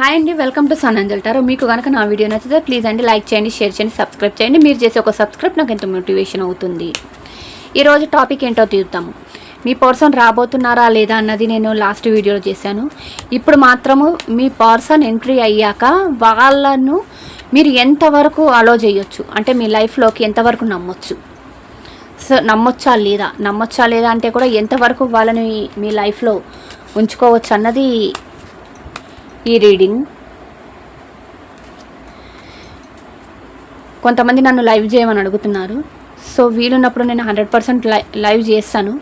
Hi అండి welcome to sun అంజల్టారు మీకు కనుక నా వీడియో నచ్చితే ప్లీజ్ అండి లైక్ చేయండి షేర్ చేయండి సబ్స్క్రైబ్ చేయండి. మీరు చేసే ఒక సబ్స్క్రైబ్ నాకు ఎంత మోటివేషన్ అవుతుంది. ఈరోజు టాపిక్ ఏంటో చూద్దాము మీ పర్సన్ రాబోతున్నారా లేదా అన్నది నేను లాస్ట్ వీడియోలో చేశాను. ఇప్పుడు మాత్రము మీ పర్సన్ ఎంట్రీ అయ్యాక వాళ్ళను మీరు ఎంతవరకు అలో చేయొచ్చు? అంటే మీ లైఫ్లోకి ఎంతవరకు నమ్మొచ్చు? సో నమ్మొచ్చా లేదా? నమ్మొచ్చా లేదా అంటే కూడా ఎంతవరకు వాళ్ళని మీ లైఫ్లో ఉంచుకోవచ్చు అన్నది ఈ రీడింగ్. కొంతమంది నన్ను లైవ్ చేయమని అడుగుతున్నారు. సో వీలున్నప్పుడు నేను హండ్రెడ్ పర్సెంట్ లైవ్ చేస్తాను.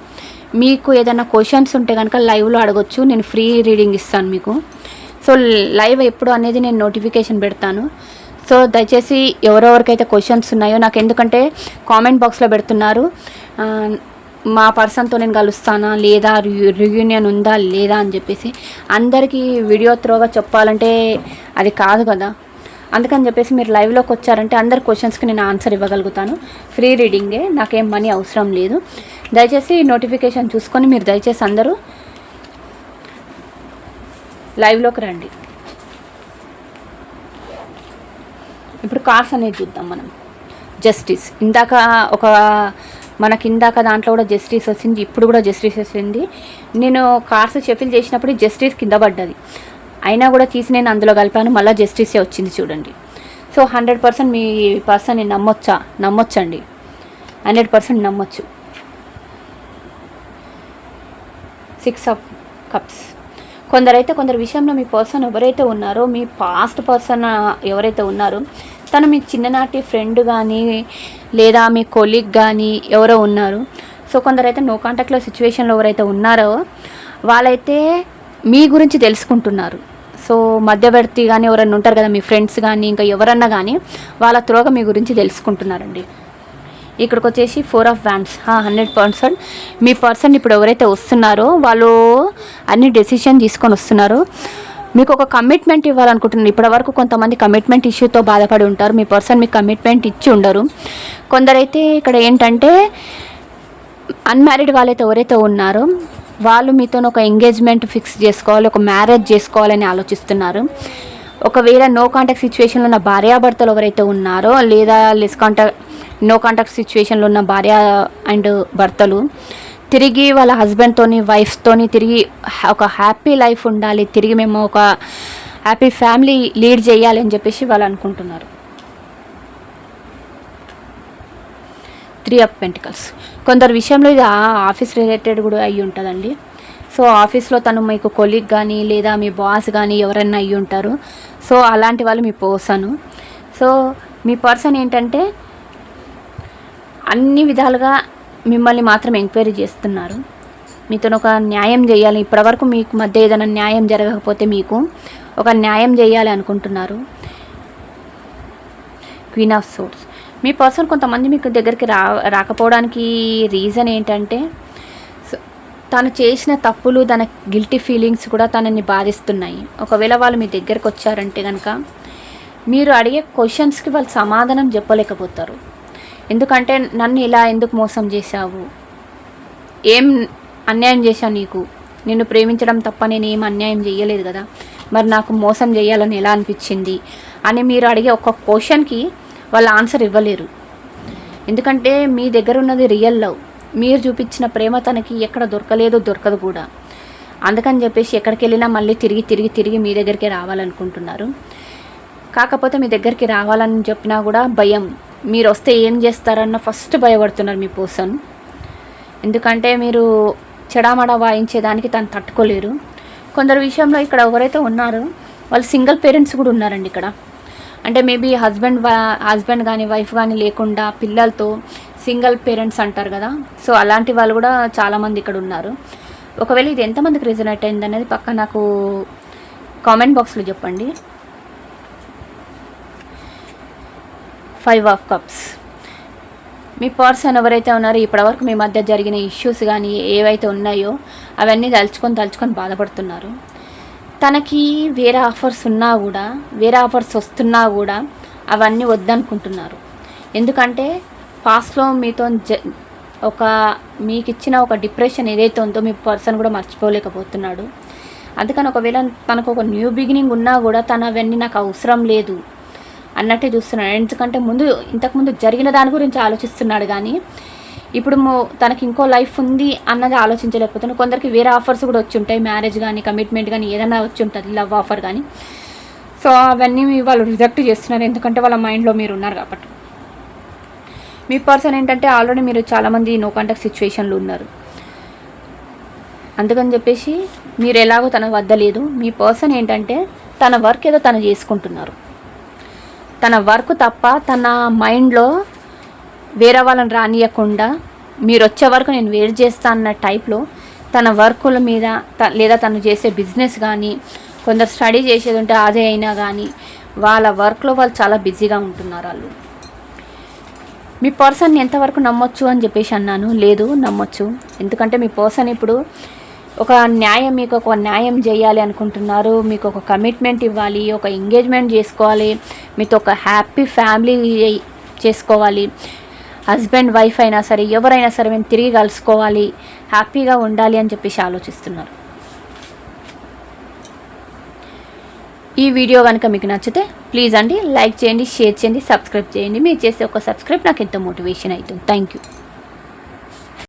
మీకు ఏదైనా క్వశ్చన్స్ ఉంటే కనుక లైవ్లో అడగొచ్చు. నేను ఫ్రీ రీడింగ్ ఇస్తాను మీకు. సో లైవ్ ఎప్పుడు అనేది నేను నోటిఫికేషన్ పెడతాను. సో దయచేసి ఎవరెవరికైతే క్వశ్చన్స్ ఉన్నాయో నాకు ఎందుకంటే కామెంట్ బాక్స్లో పెడుతున్నారు. మా పర్సన్తో నేను కలుస్తానా? లేదా రియూనియన్ ఉందా? లేదా అని చెప్పేసి అందరికీ వీడియో త్రోగా చెప్పాలంటే అది కాదు కదా. అందుకని చెప్పేసి మీరు లైవ్లోకి వచ్చారంటే అందరి క్వశ్చన్స్కి నేను ఆన్సర్ ఇవ్వగలుగుతాను. ఫ్రీ రీడింగే నాకేం మనీ అవసరం లేదు. దయచేసి నోటిఫికేషన్ చూసుకొని మీరు దయచేసి అందరూ లైవ్లోకి రండి. ఇప్పుడు కార్స్ అనేది చూద్దాం మనం. జస్టిస్ ఇందాక ఒక మనకి ఇందాక దాంట్లో కూడా జస్టిస్ వచ్చింది ఇప్పుడు కూడా జస్టిస్ వచ్చింది. నేను కార్స్ చెఫిల్ చేసినప్పుడు జస్టిస్ కింద పడ్డది. అయినా కూడా తీసి నేను అందులో కలిపాను మళ్ళీ జస్టిసే వచ్చింది చూడండి. సో హండ్రెడ్ పర్సెంట్ మీ పర్సన్ని నమ్మొచ్చా? నమ్మొచ్చండి. హండ్రెడ్ పర్సెంట్ నమ్మొచ్చు. సిక్స్ ఆఫ్ కప్స్ కొందరైతే కొందరు విషయంలో మీ పర్సన్ ఎవరైతే ఉన్నారో మీ పాస్ట్ పర్సన్ ఎవరైతే ఉన్నారో తను మీ చిన్ననాటి ఫ్రెండ్ కానీ లేదా మీ కొలీగ్ కానీ ఎవరో ఉన్నారు. సో కొందరైతే నో కాంటాక్ట్లో సిచ్యువేషన్లో ఎవరైతే ఉన్నారో వాళ్ళైతే మీ గురించి తెలుసుకుంటున్నారు. సో మధ్యవర్తి కానీ ఎవరైనా ఉంటారు కదా మీ ఫ్రెండ్స్ కానీ ఇంకా ఎవరన్నా కానీ వాళ్ళ త్రోగా మీ గురించి తెలుసుకుంటున్నారండి. ఇక్కడికి వచ్చేసి four of wands hundred percent me person ఇప్పుడు ఎవరైతే వస్తున్నారో వాళ్ళు అన్ని డెసిషన్ తీసుకొని వస్తున్నారు. మీకు ఒక కమిట్మెంట్ ఇవ్వాలనుకుంటున్నారు ఇప్పటివరకు కొంతమంది కమిట్మెంట్ ఇష్యూతో బాధపడి ఉంటారు. మీ పర్సన్ మీకు కమిట్మెంట్ ఇచ్చి ఉండరు. కొందరైతే ఇక్కడ ఏంటంటే అన్మ్యారీడ్ వాళ్ళైతే ఎవరైతే ఉన్నారో వాళ్ళు మీతో ఒక ఎంగేజ్మెంట్ ఫిక్స్ చేసుకోవాలి ఒక మ్యారేజ్ చేసుకోవాలని ఆలోచిస్తున్నారు. ఒకవేళ నో కాంటాక్ట్ సిచ్యువేషన్లో ఉన్న భార్యాభర్తలు ఎవరైతే ఉన్నారో లేదా లెస్ కాంటాక్ట్ నో కాంటాక్ట్ సిచ్యువేషన్లో ఉన్న భార్య అండ్ భర్తలు తిరిగి వాళ్ళ హస్బెండ్తోని వైఫ్తోని తిరిగి ఒక హ్యాపీ లైఫ్ ఉండాలి. తిరిగి మేము ఒక హ్యాపీ ఫ్యామిలీ లీడ్ చేయాలి అని చెప్పేసి వాళ్ళు అనుకుంటున్నారు. త్రీ ఆఫ్ పెంటికల్స్ కొందరు విషయంలో ఇది ఆ ఆఫీస్ రిలేటెడ్ కూడా అయ్యి ఉంటుందండి. సో ఆఫీస్లో తను మీకు కొలీగ్ కానీ లేదా మీ బాస్ కానీ ఎవరైనా అయ్యి ఉంటారు. సో అలాంటి వాళ్ళు మీ పర్సన్ సో మీ పర్సన్ ఏంటంటే అన్ని విధాలుగా మిమ్మల్ని మాత్రం ఎంక్వైరీ చేస్తున్నారు. మీతో ఒక న్యాయం చేయాలి. ఇప్పటివరకు మీకు మధ్య ఏదైనా న్యాయం జరగకపోతే మీకు ఒక న్యాయం చేయాలి అనుకుంటున్నారు. క్వీన్ ఆఫ్ సోర్స్ మీ పర్సన్ కొంతమంది మీకు దగ్గరికి రా రాకపోవడానికి రీజన్ ఏంటంటే తను చేసిన తప్పులు తన గిల్టీ ఫీలింగ్స్ కూడా తనని బాధిస్తున్నాయి. ఒకవేళ వాళ్ళు మీ దగ్గరకు వచ్చారంటే కనుక మీరు అడిగే క్వశ్చన్స్కి వాళ్ళు సమాధానం చెప్పలేకపోతారు. ఎందుకంటే నన్ను ఇలా ఎందుకు మోసం చేశావు? ఏం అన్యాయం చేశాను నీకు? నిన్ను ప్రేమించడం తప్ప నేను ఏం అన్యాయం చేయలేదు కదా. మరి నాకు మోసం చేయాలని ఎలా అనిపించింది? అని మీరు అడిగే ఒక క్వశ్చన్కి వాళ్ళు ఆన్సర్ ఇవ్వలేరు. ఎందుకంటే మీ దగ్గర ఉన్నది రియల్ లవ్ మీరు చూపించిన ప్రేమ తనకి ఎక్కడ దొరకలేదు దొరకదు కూడా. అందుకని చెప్పేసి ఎక్కడికి వెళ్ళినా మళ్ళీ తిరిగి తిరిగి తిరిగి మీ దగ్గరికి రావాలనుకుంటున్నారు. కాకపోతే మీ దగ్గరికి రావాలని చెప్పినా కూడా భయం. మీరు వస్తే ఏం చేస్తారన్న ఫస్ట్ భయపడుతున్నారు మీ పర్సన్. ఎందుకంటే మీరు చెడామడా వాయించేదానికి తను తట్టుకోలేరు. కొందరు విషయంలో ఇక్కడ ఎవరైతే ఉన్నారో వాళ్ళు సింగిల్ పేరెంట్స్ కూడా ఉన్నారండి ఇక్కడ. అంటే మేబీ హస్బెండ్ హస్బెండ్ కానీ వైఫ్ కానీ లేకుండా పిల్లలతో సింగిల్ పేరెంట్స్ అంటారు కదా. సో అలాంటి వాళ్ళు కూడా చాలామంది ఇక్కడ ఉన్నారు. ఒకవేళ ఇది ఎంతమందికి రిజనేట్ అయింది అనేది పక్క నాకు కామెంట్ బాక్స్లో చెప్పండి. Five of cups. Me person ఎవరైతే ఉన్నారో ఇప్పటివరకు మీ మధ్య జరిగిన ఇష్యూస్ కానీ ఏవైతే ఉన్నాయో అవన్నీ తలుచుకొని తలుచుకొని బాధపడుతున్నారు. తనకి వేరే ఆఫర్స్ ఉన్నా కూడా వేరే ఆఫర్స్ వస్తున్నా కూడా అవన్నీ వద్దనుకుంటున్నారు. ఎందుకంటే పాస్ట్లో మీతో జ ఒక మీకు ఇచ్చిన ఒక డిప్రెషన్ ఏదైతే ఉందో మీ పర్సన్ కూడా మర్చిపోలేకపోతున్నాడు. అందుకని ఒకవేళ తనకు ఒక న్యూ బిగినింగ్ ఉన్నా కూడా తను అవన్నీ నాకు అవసరం లేదు. అన్నట్టే చూస్తున్నాడు. ఎందుకంటే ముందు ఇంతకుముందు జరిగిన దాని గురించి ఆలోచిస్తున్నాడు కానీ ఇప్పుడు తనకి ఇంకో లైఫ్ ఉంది అన్నది ఆలోచించలేకపోతున్నాడు. కొందరికి వేరే ఆఫర్స్ కూడా వచ్చి ఉంటాయి. మ్యారేజ్ కానీ కమిట్మెంట్ కానీ ఏదైనా వచ్చి ఉంటుంది లవ్ ఆఫర్ కానీ సో అవన్నీ మీ వాళ్ళు రిజెక్ట్ చేస్తున్నారు. ఎందుకంటే వాళ్ళ మైండ్లో మీరు ఉన్నారు కాబట్టి. మీ పర్సన్ ఏంటంటే ఆల్రెడీ మీరు చాలామంది నో కాంటాక్ట్ సిచ్యువేషన్లో ఉన్నారు. అందుకని చెప్పేసి మీరు ఎలాగో తన వద్ద లేదు. మీ పర్సన్ ఏంటంటే తన వర్క్ ఏదో తను చేసుకుంటున్నారు. తన వర్క్ తప్ప తన మైండ్లో వేరే వాళ్ళని రానియకుండా మీరు వచ్చే వరకు నేను వెయిట్ చేస్తా అన్న టైప్లో తన వర్కుల మీద త- లేదా తను చేసే బిజినెస్ కానీ కొందరు స్టడీ చేసేది ఉంటే అదే అయినా కానీ వాళ్ళ వర్క్లో వాళ్ళు చాలా బిజీగా ఉంటున్నారు వాళ్ళు. మీ పర్సన్ ఎంతవరకు నమ్మొచ్చు అని చెప్పేసి అన్నాను. లేదు నమ్మొచ్చు. ఎందుకంటే మీ పర్సన్ ఇప్పుడు ఒక న్యాయం మీకు ఒక న్యాయం చేయాలి అనుకుంటున్నారు. మీకు ఒక కమిట్మెంట్ ఇవ్వాలి ఒక ఎంగేజ్మెంట్ చేసుకోవాలి. మీతో ఒక హ్యాపీ ఫ్యామిలీ చేసుకోవాలి. హస్బెండ్ వైఫ్ అయినా సరే ఎవరైనా సరే మేము తిరిగి కలుసుకోవాలి. హ్యాపీగా ఉండాలి అని చెప్పేసి ఆలోచిస్తున్నారు. ఈ వీడియో కనుక మీకు నచ్చితే ప్లీజ్ అండి లైక్ చేయండి షేర్ చేయండి సబ్స్క్రైబ్ చేయండి. మీరు చేసే ఒక సబ్స్క్రైబ్ నాకు ఎంతో మోటివేషన్ అవుతుంది. Thank you